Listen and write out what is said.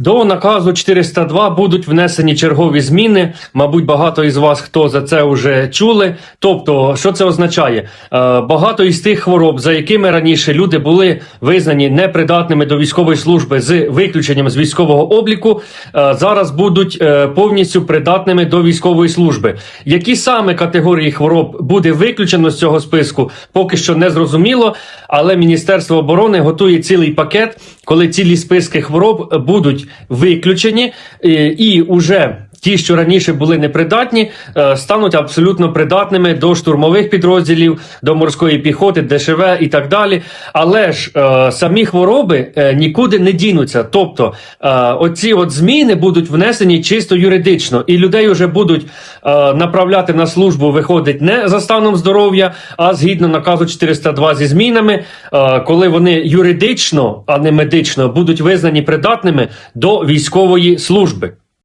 До наказу 402 будуть внесені чергові зміни. Мабуть, багато із вас хто за це вже чули. Тобто, що це означає? Е, Багато із тих хвороб, за якими раніше люди були визнані непридатними до військової служби з виключенням з військового обліку, е, зараз будуть е, повністю придатними до військової служби. Які саме категорії хвороб буде виключено з цього списку, поки що не зрозуміло. Але Міністерство оборони готує цілий пакет, коли цілі списки хвороб будуть виключені, і, уже ті, що раніше були непридатні, е, стануть абсолютно придатними до штурмових підрозділів, до морської піхоти, ДШВ і так далі. Але ж е, самі хвороби е, нікуди не дінуться. Тобто оці от зміни будуть внесені чисто юридично, і людей вже будуть направляти на службу, виходить не за станом здоров'я, а згідно наказу 402 зі змінами, коли вони юридично, а не медично, будуть визнані придатними до військової служби.